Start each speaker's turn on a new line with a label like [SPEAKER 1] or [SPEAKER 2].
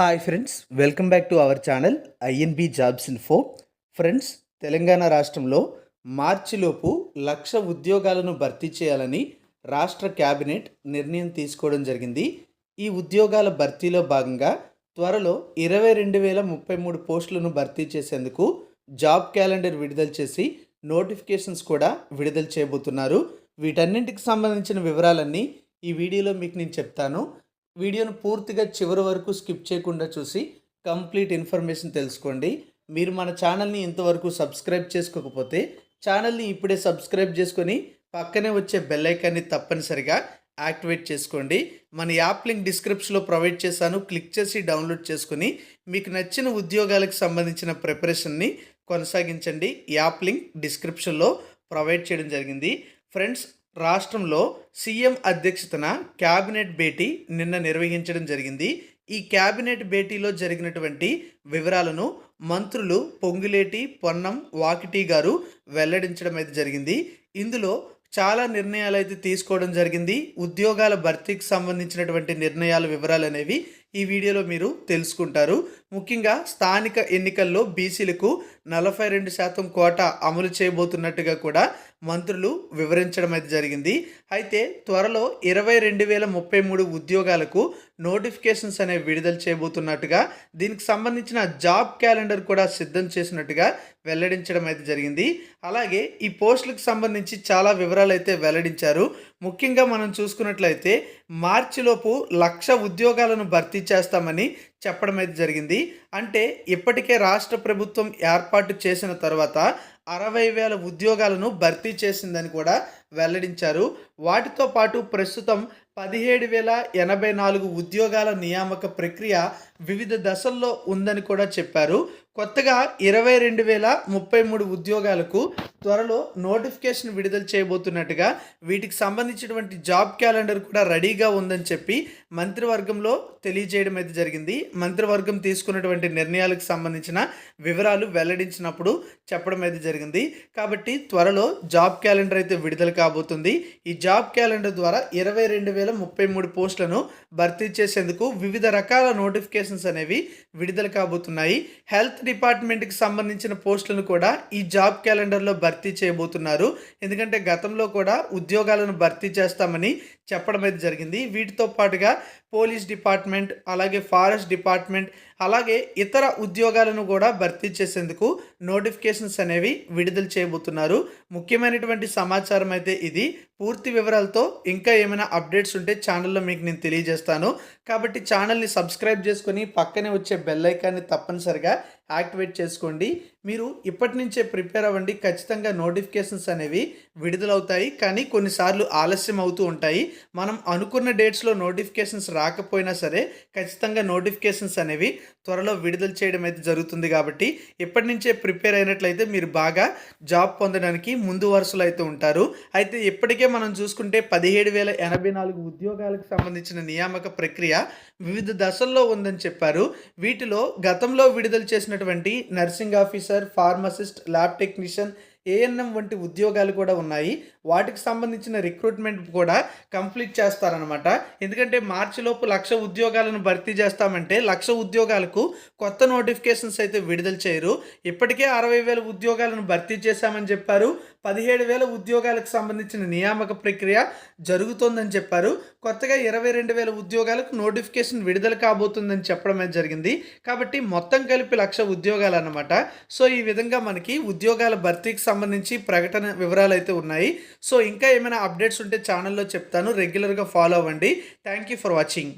[SPEAKER 1] Hi friends welcome back to our channel INB jobs info. Friends Telangana రాష్ట్రంలో మార్చిలోపు లక్ష ఉద్యోగాలను భర్తీ చేయాలని రాష్ట్ర క్యాబినెట్ నిర్ణయం తీసుకోవడం జరిగింది. ఈ ఉద్యోగాల భర్తీలో భాగంగా త్వరలో ఇరవై రెండు వేల ముప్పై మూడు పోస్టులను భర్తీ చేసేందుకు జాబ్ క్యాలెండర్ విడుదల చేసి నోటిఫికేషన్స్ కూడా విడుదల చేయబోతున్నారు. వీటన్నింటికి సంబంధించిన వివరాలన్నీ ఈ వీడియోలో మీకు నేను చెప్తాను. వీడియోను పూర్తిగా చివరి వరకు స్కిప్ చేయకుండా చూసి కంప్లీట్ ఇన్ఫర్మేషన్ తెలుసుకోండి. మీరు మన ఛానల్ని ఇంతవరకు సబ్స్క్రైబ్ చేసుకోకపోతే ఛానల్ని ఇప్పుడే సబ్స్క్రైబ్ చేసుకొని పక్కనే వచ్చే బెల్ ఐకాన్ని తప్పనిసరిగా యాక్టివేట్ చేసుకోండి. మన యాప్ లింక్ డిస్క్రిప్షన్లో ప్రొవైడ్ చేశాను. క్లిక్ చేసి డౌన్లోడ్ చేసుకుని మీకు నచ్చిన ఉద్యోగాలకు సంబంధించిన ప్రిపరేషన్ని కొనసాగించండి. యాప్ లింక్ డిస్క్రిప్షన్లో ప్రొవైడ్ చేయడం జరిగింది. ఫ్రెండ్స్ రాష్ట్రంలో సీఎం అధ్యక్షతన క్యాబినెట్ భేటీ నిన్న నిర్వహించడం జరిగింది. ఈ క్యాబినెట్ భేటీలో జరిగినటువంటి వివరాలను మంత్రులు పొంగులేటి పొన్నం వాకిటి గారు వెల్లడించడం అయితే జరిగింది. ఇందులో చాలా నిర్ణయాలు అయితే తీసుకోవడం జరిగింది. ఉద్యోగాల భర్తీకి సంబంధించినటువంటి నిర్ణయాల వివరాలు అనేవి ఈ వీడియోలో మీరు తెలుసుకుంటారు. ముఖ్యంగా స్థానిక ఎన్నికల్లో బీసీలకు నలభై రెండు శాతం కోట అమలు చేయబోతున్నట్టుగా కూడా మంత్రులు వివరించడం అయితే జరిగింది. అయితే త్వరలో ఇరవై రెండు వేల ముప్పై మూడు ఉద్యోగాలకు నోటిఫికేషన్స్ అనేవి విడుదల చేయబోతున్నట్టుగా దీనికి సంబంధించిన జాబ్ క్యాలెండర్ కూడా సిద్ధం చేసినట్టుగా వెల్లడించడం అయితే జరిగింది. అలాగే ఈ పోస్టులకు సంబంధించి చాలా వివరాలు అయితే వెల్లడించారు. ముఖ్యంగా మనం చూసుకున్నట్లయితే మార్చిలోపు లక్ష ఉద్యోగాలను భర్తీ చేస్తామని చెప్పడం అయితే జరిగింది. అంటే ఇప్పటికే రాష్ట్ర ప్రభుత్వం ఏర్పాటు చేసిన తర్వాత అరవై వేల ఉద్యోగాలను భర్తీ చేసిందని కూడా వెల్లడించారు. వాటితో పాటు ప్రస్తుతం పదిహేడు వేల ఎనభై నాలుగు ఉద్యోగాల నియామక ప్రక్రియ వివిధ దశల్లో ఉందని కూడా చెప్పారు. కొత్తగా ఇరవై రెండు వేల ముప్పై మూడు ఉద్యోగాలకు త్వరలో నోటిఫికేషన్ విడుదల చేయబోతున్నట్టుగా వీటికి సంబంధించినటువంటి జాబ్ క్యాలెండర్ కూడా రెడీగా ఉందని చెప్పి మంత్రివర్గంలో తెలియజేయడం అయితే జరిగింది. మంత్రివర్గం తీసుకున్నటువంటి నిర్ణయాలకు సంబంధించిన వివరాలు వెల్లడించినప్పుడు చెప్పడం అయితే జరిగింది. కాబట్టి త్వరలో జాబ్ క్యాలెండర్ అయితే విడుదల కాబోతుంది. ఈ జాబ్ క్యాలెండర్ ద్వారా ఇరవై రెండు వేల ముప్పై మూడు పోస్టులను భర్తీ చేసేందుకు వివిధ రకాల నోటిఫికేషన్స్ అనేవి విడుదల కాబోతున్నాయి. హెల్త్ డిపార్ట్మెంట్కి సంబంధించిన పోస్టులను కూడా ఈ జాబ్ క్యాలెండర్లో భర్తీ చేయబోతున్నారు. ఎందుకంటే గతంలో కూడా ఉద్యోగాలను భర్తీ చేస్తామని చెప్పడం అయితే జరిగింది. వీటితో పాటుగా పోలీస్ డిపార్ట్మెంట్ అలాగే ఫారెస్ట్ డిపార్ట్మెంట్ అలాగే ఇతర ఉద్యోగాలను కూడా భర్తీ చేసేందుకు నోటిఫికేషన్స్ అనేవి విడుదల చేయబోతున్నారు. ముఖ్యమైనటువంటి సమాచారం అయితే ఇది. పూర్తి వివరాలతో ఇంకా ఏమైనా అప్డేట్స్ ఉంటే ఛానల్లో మీకు నేను తెలియజేస్తాను. కాబట్టి ఛానల్ని సబ్స్క్రైబ్ చేసుకొని పక్కనే వచ్చే బెల్ ఐకాన్ని తప్పనిసరిగా యాక్టివేట్ చేసుకోండి. మీరు ఇప్పటి నుంచే ప్రిపేర్ అవ్వండి. ఖచ్చితంగా నోటిఫికేషన్స్ అనేవి విడుదలవుతాయి. కానీ కొన్నిసార్లు ఆలస్యం అవుతూ ఉంటాయి. మనం అనుకున్న డేట్స్లో నోటిఫికేషన్స్ రాకపోయినా సరే ఖచ్చితంగా నోటిఫికేషన్స్ అనేవి త్వరలో విడుదల చేయడం అయితే జరుగుతుంది కాబట్టి ఇప్పటి నుంచే ప్రిపేర్ అయినట్లయితే మీరు బాగా జాబ్ పొందడానికి ముందు వరుసలో అయితే ఉంటారు. అయితే ఇప్పటికే మనం చూసుకుంటే పదిహేడు వేల ఎనభై నాలుగు ఉద్యోగాలకు సంబంధించిన నియామక ప్రక్రియ వివిధ దశల్లో ఉందని చెప్పారు. వీటిలో గతంలో విడుదల చేసినటువంటి nursing officer pharmacist lab technician ANM వంటి ఉద్యోగాలు కూడా ఉన్నాయి. వాటికి సంబంధించిన రిక్రూట్మెంట్ కూడా కంప్లీట్ చేస్తారనమాట ఎందుకంటే మార్చిలోపు లక్ష ఉద్యోగాలను భర్తీ చేస్తామంటే లక్ష ఉద్యోగాలకు కొత్త నోటిఫికేషన్స్ అయితే విడుదల చేయరు. ఇప్పటికే అరవై వేల ఉద్యోగాలను భర్తీ చేశామని చెప్పారు. పదిహేడు వేల ఉద్యోగాలకు సంబంధించిన నియామక ప్రక్రియ జరుగుతోందని చెప్పారు. కొత్తగా ఇరవై రెండు వేల ఉద్యోగాలకు నోటిఫికేషన్ విడుదల కాబోతుందని చెప్పడమే జరిగింది. కాబట్టి మొత్తం కలిపి లక్ష ఉద్యోగాలు అన్నమాట సో ఈ విధంగా మనకి ఉద్యోగాల భర్తీకి సంబంధించి ప్రకటన వివరాలు అయితే ఉన్నాయి. సో ఇంకా ఏమైనా అప్డేట్స్ ఉంటే ఛానల్లో చెప్తాను. రెగ్యులర్గా ఫాలో అవ్వండి. Thank you for watching